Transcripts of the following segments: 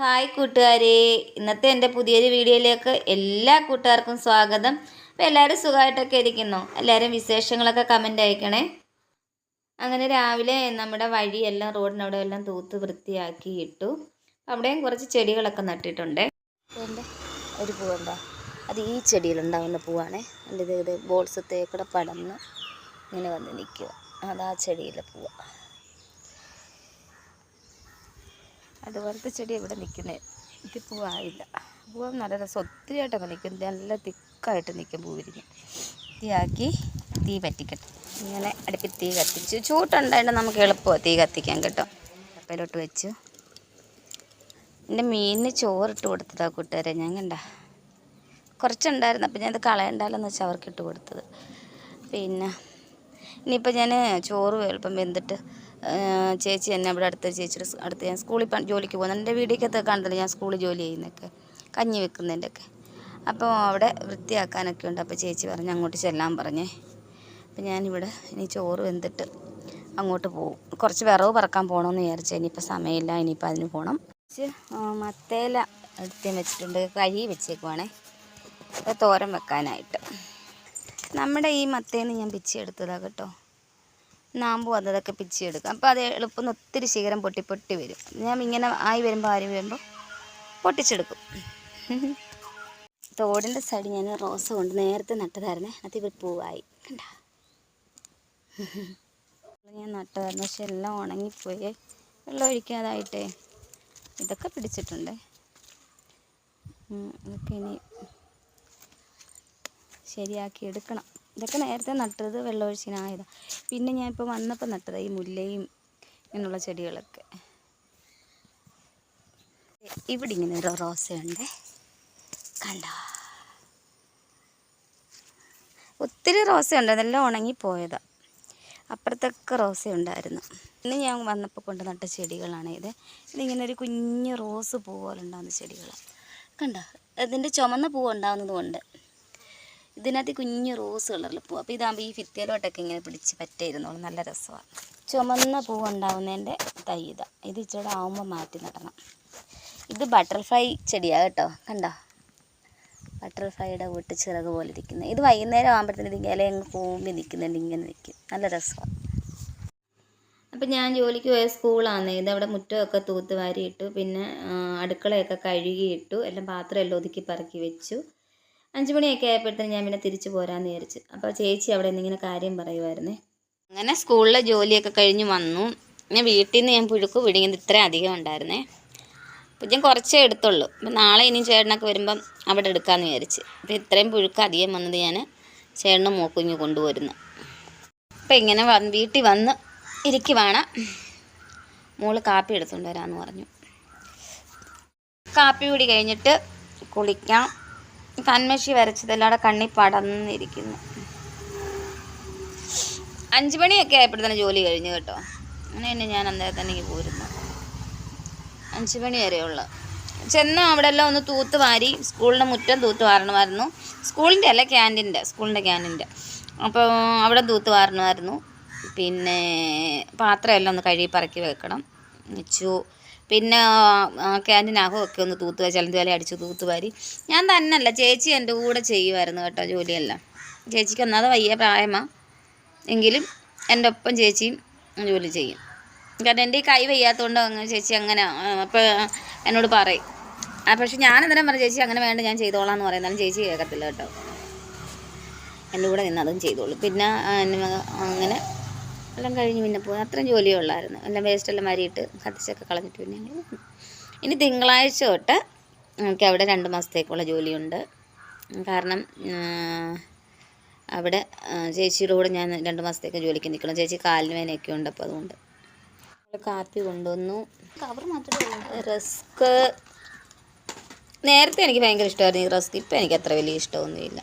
Hi കൂട്ടുകാരെ. ഇന്നത്തെ എന്റെ പുതിയൊരു വീഡിയോയിലേക്ക് എല്ലാ കൂട്ടുകാർക്കും സ്വാഗതം. അപ്പോൾ എല്ലാവരും സുഖമായിട്ടൊക്കെ ഇരിക്കുന്നു. എല്ലാവരും വിശേഷങ്ങളൊക്കെ കമന്റ് അയക്കണേ. അങ്ങനെ രാവിലെ നമ്മുടെ വഴിയെല്ലാം റോഡിനവിടെ എല്ലാം തൂത്ത് വൃത്തിയാക്കി ഇട്ടു അവിടെയും കുറച്ച് ചെടികളൊക്കെ നട്ടിട്ടുണ്ട്. ഒരു പൂവുണ്ടോ അത് ഈ ചെടിയിലുണ്ടാവുന്ന പൂവാണേ. എന്റെ ഇത് ബോൾസത്തേക്കൂടെ പടന്ന് ഇങ്ങനെ വന്ന് നിൽക്കുക അതാ ചെടിയിലെ പൂവ്. അതുപോലത്തെ ചെടി ഇവിടെ നിൽക്കുന്നത് ഇത് പൂവായില്ല. പൂവ് നല്ല രസം ഒത്തിരിയായിട്ടൊക്കെ നിൽക്കും. നല്ല തിക്കായിട്ട് നിൽക്കും പൂ വിരിഞ്ഞ് തീയാക്കി തീ പറ്റിക്കട്ടെ. ഇങ്ങനെ അടുപ്പിൽ തീ കത്തിച്ച് ചൂട്ടുണ്ടായിട്ട് നമുക്ക് എളുപ്പമാണ് തീ കത്തിക്കാൻ കേട്ടോ. കപ്പയിലോട്ട് വെച്ചു. എന്റെ മീനിന് ചോറിട്ട് കൊടുത്തതാ കൂട്ടുകാരെ ഞാൻ കണ്ട. കുറച്ചുണ്ടായിരുന്നു അപ്പം ഞാനത് കളയണ്ടല്ലെന്ന് വെച്ചാൽ അവർക്ക് ഇട്ട് കൊടുത്തത്. പിന്നെ ഇനിയിപ്പോൾ ഞാൻ ചോറ് എളുപ്പം വെന്തിട്ട് ചേച്ചി തന്നെ ഇവിടെ അടുത്ത ചേച്ചിയുടെ അടുത്ത് ഞാൻ സ്കൂളിൽ ജോലിക്ക് പോകുന്നത് എന്റെ വീടിക്കകത്ത് കണ്ടല്ലോ ഞാൻ സ്കൂളിൽ ജോലി ചെയ്യുന്നതൊക്കെ കഞ്ഞി വെക്കുന്നതിന്റെ ഒക്കെ അപ്പോൾ അവിടെ വൃത്തിയാക്കാനൊക്കെ ഉണ്ട്. അപ്പോൾ ചേച്ചി പറഞ്ഞ് അങ്ങോട്ട് ചെല്ലാൻ പറഞ്ഞേ. അപ്പം ഞാനിവിടെ ഇനി ചോറ് വെന്തിട്ട് അങ്ങോട്ട് പോകും കുറച്ച് വിറവ് പറക്കാൻ പോകണമെന്ന് വിചാരിച്ചു. ഇനിയിപ്പോൾ സമയമില്ല. ഇനിയിപ്പോൾ അതിന് പോകണം. മത്തേല എടുത്ത് വെച്ചിട്ടുണ്ട്. കഴുകി വെച്ചേക്കുവാണേ. അപ്പോൾ തോരൻ വെക്കാനായിട്ട്. നമ്മുടെ ഈ മത്തേന്ന് ഞാൻ പിച്ചി എടുത്തതാണ് കേട്ടോ. നാമ്പ് വന്നതൊക്കെ പിച്ചിയെടുക്കാം. അപ്പോൾ അത് എളുപ്പം ഒത്തിരി ശീകരം പൊട്ടി പൊട്ടി വരും. ഞാൻ ഇങ്ങനെ ആയി വരുമ്പോൾ ആരും വരുമ്പോൾ പൊട്ടിച്ചെടുക്കും. തോടിന്റെ സൈഡ് ഞാൻ റോസ് കൊണ്ട് നേരത്തെ നട്ടതായിരുന്നേ. ഇവർ പൂവായി. കണ്ട? ഞാൻ നട്ടതായിരുന്നു. പക്ഷെ എല്ലാം ഉണങ്ങിപ്പോയി. വെള്ളം ഒഴിക്കാതായിട്ടേ ഇതൊക്കെ പിടിച്ചിട്ടുണ്ട്. നമുക്കിനി ഇനി ശരിയാക്കി എടുക്കണം. ഇതൊക്കെ നേരത്തെ നട്ടത് വെള്ളമൊഴിച്ചിനായതാണ് പിന്നെ ഞാൻ ഇപ്പോൾ വന്നപ്പോൾ നട്ടത് ഈ മുല്ലയും ഇങ്ങനെയുള്ള ചെടികളൊക്കെ. ഇവിടെ ഇങ്ങനെ ഒരു റോസയുണ്ട്. കണ്ട? ഒത്തിരി റോസയുണ്ട്. അതെല്ലാം ഉണങ്ങിപ്പോയതാണ് അപ്പുറത്തൊക്കെ റോസ ഉണ്ടായിരുന്നു ഇന്ന് ഞാൻ വന്നപ്പോൾ കൊണ്ട് നട്ട ചെടികളാണ് ഇത്. ഇതിങ്ങനെ ഒരു കുഞ്ഞ് റോസ് പൂ പോലെ ഉണ്ടാകുന്ന ചെടികളാണ് കണ്ടോ? അതിന്റെ ചുമന്ന പൂ ഉണ്ടാകുന്നത് കൊണ്ട് ഇതിനകത്ത് കുഞ്ഞ് റോസ് കളറിൽ പൂവ്. അപ്പോൾ ഇതാകുമ്പോൾ ഈ ഫിത്തേലോട്ടൊക്കെ ഇങ്ങനെ പിടിച്ച് പറ്റിയിരുന്നോളൂ നല്ല രസമാണ് ചുമന്ന പൂവ് ഉണ്ടാവുന്നതിന്റെ തൈ ഇതാ. ഇച്ചിരി ആവുമ്പോൾ മാറ്റി നടണം. ഇത് ബട്ടർഫ്ലൈ ചെടിയാണ് കേട്ടോ. കണ്ടോ? ബട്ടർഫ്ലൈയുടെ വീട്ട് ചിറക് പോലെ ഇരിക്കുന്നത് ഇത് വൈകുന്നേരം ആകുമ്പോഴത്തേന് ഇത് ഇല അങ്ങ് കൂമ്പി നിൽക്കുന്നുണ്ട് ഇങ്ങനെ നിൽക്കും നല്ല രസമാണ് അപ്പം ഞാൻ ജോലിക്ക് പോയ സ്കൂളാണ് ഇത് അവിടെ മുറ്റമൊക്കെ തൂത്ത് വാരിയിട്ടു. പിന്നെ അടുക്കളയൊക്കെ കഴുകിയിട്ടു. എല്ലാം പാത്രം എല്ലാം ഒതുക്കി പറക്കി വെച്ചു. അഞ്ച് മണിയൊക്കെ ആയപ്പോഴത്തേന് ഞാൻ പിന്നെ തിരിച്ചു പോരാന്ന് വിചാരിച്ചു. അപ്പോൾ ചേച്ചി അവിടെ എന്തെങ്കിലും കാര്യം പറയുമായിരുന്നേ അങ്ങനെ സ്കൂളിലെ ജോലിയൊക്കെ കഴിഞ്ഞ് വന്നു. ഞാൻ വീട്ടിൽ നിന്ന് ഞാൻ പുഴുക്ക് പിടിക്കുന്നത് ഇത്രയും അധികം ഉണ്ടായിരുന്നേ. അപ്പം ഞാൻ കുറച്ചേ എടുത്തുള്ളൂ. അപ്പം നാളെ ഇനിയും ചേട്ടനൊക്കെ വരുമ്പം അവിടെ എടുക്കാമെന്ന് വിചാരിച്ച്. അപ്പം ഇത്രയും പുഴുക്ക് അധികം വന്നത് ഞാൻ ചേട്ടനും മൂക്കുഞ്ഞ് കൊണ്ടുവരുന്നു അപ്പം ഇങ്ങനെ വന്ന് വീട്ടിൽ വന്ന് ഇരിക്കുവാണ്. മോൾ കാപ്പി എടുത്തുകൊണ്ട് വരാമെന്ന് പറഞ്ഞു. കാപ്പി കൂടി കഴിഞ്ഞിട്ട് കുളിക്കാം. കൺമഷി വരച്ചതെല്ലാം കണ്ണി പടർന്നിരിക്കുന്നു. അഞ്ച് മണിയൊക്കെ ആയപ്പോഴത്തേന് ജോലി കഴിഞ്ഞു കേട്ടോ. അങ്ങനെ തന്നെ ഞാൻ അന്നേരം തന്നെ പോരുന്നു. അഞ്ച് മണി വരെയുള്ള ചെന്ന് അവിടെ എല്ലാം ഒന്ന് തൂത്ത് വാരി സ്കൂളിന്റെ മുറ്റം തൂത്ത് വാരണമായിരുന്നു. സ്കൂളിന്റെ അല്ല ക്യാന്റീന്റെ സ്കൂളിന്റെ ക്യാന്റീന്റെ അപ്പോൾ അവിടെ തൂത്ത് വാരണമായിരുന്നു. പിന്നെ പാത്രം എല്ലാം ഒന്ന് കഴുകി പറക്കി വെക്കണം. വെച്ചു. പിന്നെ ക്യാന്റീൻ ഒക്കെ ഒന്ന് തൂത്ത് ചിലന്തി വില അടിച്ച് തൂത്ത് വാരി. ഞാൻ തന്നെയല്ല ചേച്ചി എന്റെ കൂടെ ചെയ്യുമായിരുന്നു കേട്ടോ ജോലിയെല്ലാം. ചേച്ചിക്ക് ഒന്നാമത് വയ്യ പ്രായമാണ് എങ്കിലും എന്റെ ഒപ്പം ചേച്ചിയും ജോലി ചെയ്യും. കാരണം എന്റെ ഈ കൈ വയ്യാത്തതുകൊണ്ട് അങ്ങനെ ചേച്ചി അങ്ങനെ അപ്പോൾ എന്നോട് പറയും. ആ പക്ഷെ ഞാൻ അന്നേരം പറഞ്ഞു ചേച്ചി അങ്ങനെ വേണ്ട ഞാൻ ചെയ്തോളാം എന്ന് പറയുന്നാലും ചേച്ചി കേൾക്കത്തില്ല കേട്ടോ. എന്റെ കൂടെ നിന്ന് അതും ചെയ്തോളൂ. പിന്നെ അങ്ങനെ എല്ലാം കഴിഞ്ഞ് പിന്നെ പോയി. അത്രയും ജോലിയേ ഉള്ളായിരുന്നു. എല്ലാം വേസ്റ്റ് എല്ലാം വരിയിട്ട് കത്തിച്ചൊക്കെ കളഞ്ഞിട്ട് പിന്നെ ഞങ്ങൾ ഇനി തിങ്കളാഴ്ച തൊട്ട് എനിക്ക് അവിടെ രണ്ട് മാസത്തേക്കുള്ള ജോലിയുണ്ട്. കാരണം അവിടെ ചേച്ചിയുടെ കൂടെ ഞാൻ രണ്ട് മാസത്തേക്ക് ജോലിക്ക് നിൽക്കണം ചേച്ചി കാലിന് വേനയൊക്കെ ഉണ്ട് അപ്പോൾ അതുകൊണ്ട്. കാപ്പി കൊണ്ടുവന്നു. കവർ മാത്രമേ റസ്ക് നേരത്തെ എനിക്ക് ഭയങ്കര ഇഷ്ടമായിരുന്നു ഈ റസ്ക്. ഇപ്പം എനിക്ക് അത്ര വലിയ ഇഷ്ടമൊന്നുമില്ല.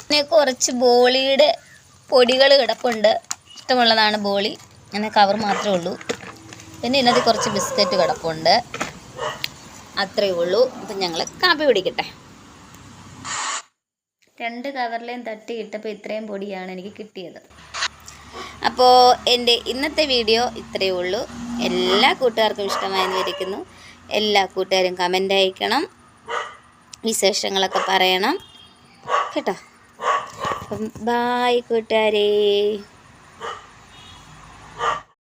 പിന്നെ കുറച്ച് ബോളിയുടെ പൊടികൾ കിടപ്പുണ്ട്. ഇഷ്ടമുള്ളതാണ് ബോളി. അങ്ങനെ കവർ മാത്രമേ ഉള്ളൂ. പിന്നെ ഇതിനകത്ത് കുറച്ച് ബിസ്ക്കറ്റ് കിടപ്പുണ്ട്. അത്രയേ ഉള്ളൂ. അപ്പം ഞങ്ങൾ കാപ്പി പിടിക്കട്ടെ രണ്ട് കവറിലേയും തട്ടി ഇട്ടപ്പോൾ ഇത്രയും പൊടിയാണ് എനിക്ക് കിട്ടിയത്. അപ്പോൾ എന്റെ ഇന്നത്തെ വീഡിയോ ഇത്രയേ ഉള്ളൂ. എല്ലാ കൂട്ടുകാർക്കും ഇഷ്ടമായെന്ന് വിചാരിക്കുന്നു. എല്ലാ കൂട്ടുകാരും കമന്റ് അയക്കണം. വിശേഷങ്ങളൊക്കെ പറയണം. കേട്ടോ. അപ്പം ബായ് കൂട്ടുകാരേ.